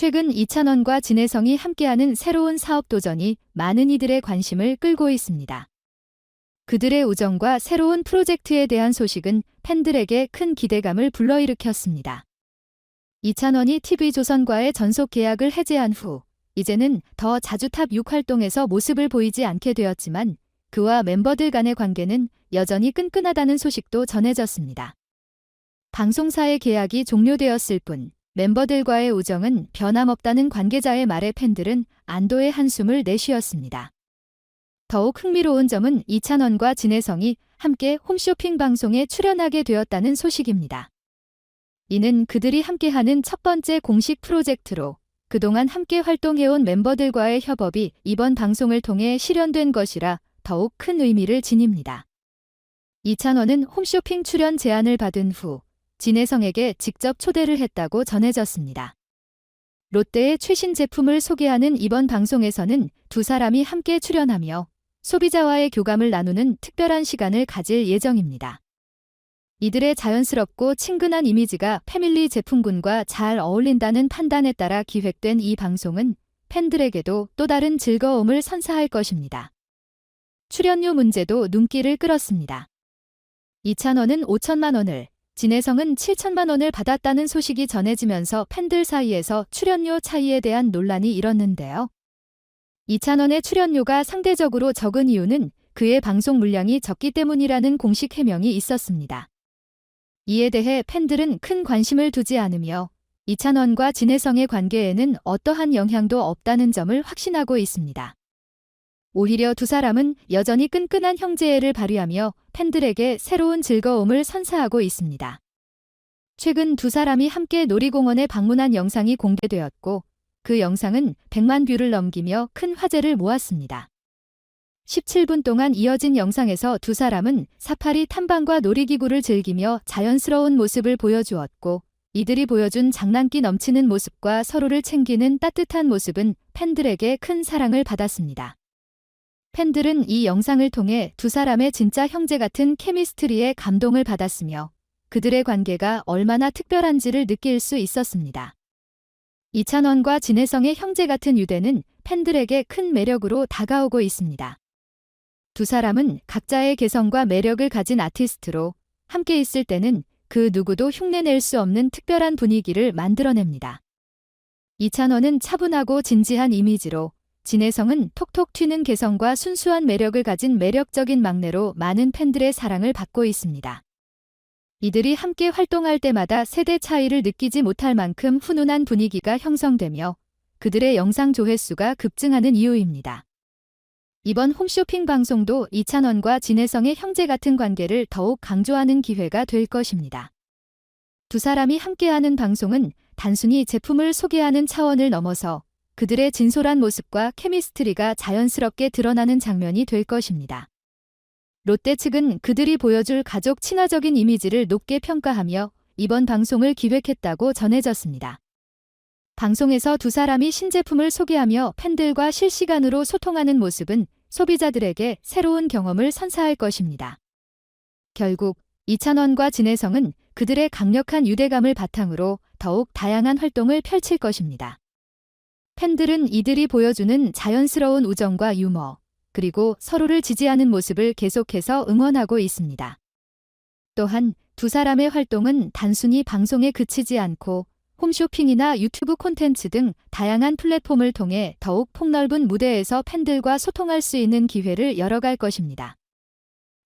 최근 이찬원과 진혜성이 함께하는 새로운 사업 도전이 많은 이들의 관심을 끌고 있습니다. 그들의 우정과 새로운 프로젝트에 대한 소식은 팬들에게 큰 기대감을 불러일으켰습니다. 이찬원이 TV조선과의 전속 계약을 해제한 후 이제는 더 자주 탑 6 활동에서 모습을 보이지 않게 되었지만 그와 멤버들 간의 관계는 여전히 끈끈하다는 소식도 전해졌습니다. 방송사의 계약이 종료되었을 뿐 멤버들과의 우정은 변함없다는 관계자의 말에 팬들은 안도의 한숨을 내쉬었습니다. 더욱 흥미로운 점은 이찬원과 진혜성이 함께 홈쇼핑 방송에 출연하게 되었다는 소식입니다. 이는 그들이 함께하는 첫 번째 공식 프로젝트로 그동안 함께 활동해온 멤버들과의 협업이 이번 방송을 통해 실현된 것이라 더욱 큰 의미를 지닙니다. 이찬원은 홈쇼핑 출연 제안을 받은 후 진혜성에게 직접 초대를 했다고 전해졌습니다. 롯데의 최신 제품을 소개하는 이번 방송에서는 두 사람이 함께 출연하며 소비자와의 교감을 나누는 특별한 시간을 가질 예정입니다. 이들의 자연스럽고 친근한 이미지가 패밀리 제품군과 잘 어울린다는 판단에 따라 기획된 이 방송은 팬들에게도 또 다른 즐거움을 선사할 것입니다. 출연료 문제도 눈길을 끌었습니다. 이찬원은 5천만 원을, 진혜성은 7천만 원을 받았다는 소식이 전해지면서 팬들 사이에서 출연료 차이에 대한 논란이 일었는데요. 이찬원의 출연료가 상대적으로 적은 이유는 그의 방송 물량이 적기 때문이라는 공식 해명이 있었습니다. 이에 대해 팬들은 큰 관심을 두지 않으며 이찬원과 진혜성의 관계에는 어떠한 영향도 없다는 점을 확신하고 있습니다. 오히려 두 사람은 여전히 끈끈한 형제애를 발휘하며 팬들에게 새로운 즐거움을 선사하고 있습니다. 최근 두 사람이 함께 놀이공원에 방문한 영상이 공개되었고 그 영상은 100만 뷰를 넘기며 큰 화제를 모았습니다. 17분 동안 이어진 영상에서 두 사람은 사파리 탐방과 놀이기구를 즐기며 자연스러운 모습을 보여주었고 이들이 보여준 장난기 넘치는 모습과 서로를 챙기는 따뜻한 모습은 팬들에게 큰 사랑을 받았습니다. 팬들은 이 영상을 통해 두 사람의 진짜 형제 같은 케미스트리에 감동을 받았으며 그들의 관계가 얼마나 특별한지를 느낄 수 있었습니다. 이찬원과 진혜성의 형제 같은 유대는 팬들에게 큰 매력으로 다가오고 있습니다. 두 사람은 각자의 개성과 매력을 가진 아티스트로 함께 있을 때는 그 누구도 흉내낼 수 없는 특별한 분위기를 만들어냅니다. 이찬원은 차분하고 진지한 이미지로 진혜성은 톡톡 튀는 개성과 순수한 매력을 가진 매력적인 막내로 많은 팬들의 사랑을 받고 있습니다. 이들이 함께 활동할 때마다 세대 차이를 느끼지 못할 만큼 훈훈한 분위기가 형성되며 그들의 영상 조회수가 급증하는 이유입니다. 이번 홈쇼핑 방송도 이찬원과 진혜성의 형제 같은 관계를 더욱 강조하는 기회가 될 것입니다. 두 사람이 함께하는 방송은 단순히 제품을 소개하는 차원을 넘어서 그들의 진솔한 모습과 케미스트리가 자연스럽게 드러나는 장면이 될 것입니다. 롯데 측은 그들이 보여줄 가족 친화적인 이미지를 높게 평가하며 이번 방송을 기획했다고 전해졌습니다. 방송에서 두 사람이 신제품을 소개하며 팬들과 실시간으로 소통하는 모습은 소비자들에게 새로운 경험을 선사할 것입니다. 결국 이찬원과 진혜성은 그들의 강력한 유대감을 바탕으로 더욱 다양한 활동을 펼칠 것입니다. 팬들은 이들이 보여주는 자연스러운 우정과 유머, 그리고 서로를 지지하는 모습을 계속해서 응원하고 있습니다. 또한 두 사람의 활동은 단순히 방송에 그치지 않고 홈쇼핑이나 유튜브 콘텐츠 등 다양한 플랫폼을 통해 더욱 폭넓은 무대에서 팬들과 소통할 수 있는 기회를 열어갈 것입니다.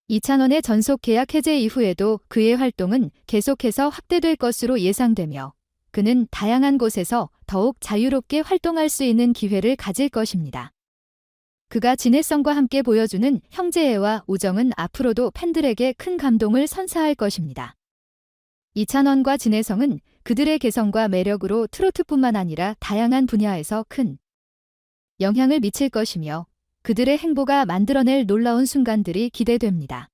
이찬원의 전속 계약 해제 이후에도 그의 활동은 계속해서 확대될 것으로 예상되며 그는 다양한 곳에서 더욱 자유롭게 활동할 수 있는 기회를 가질 것입니다. 그가 진해성과 함께 보여주는 형제애와 우정은 앞으로도 팬들에게 큰 감동을 선사할 것입니다. 이찬원과 진혜성은 그들의 개성과 매력으로 트로트뿐만 아니라 다양한 분야에서 큰 영향을 미칠 것이며 그들의 행보가 만들어낼 놀라운 순간들이 기대됩니다.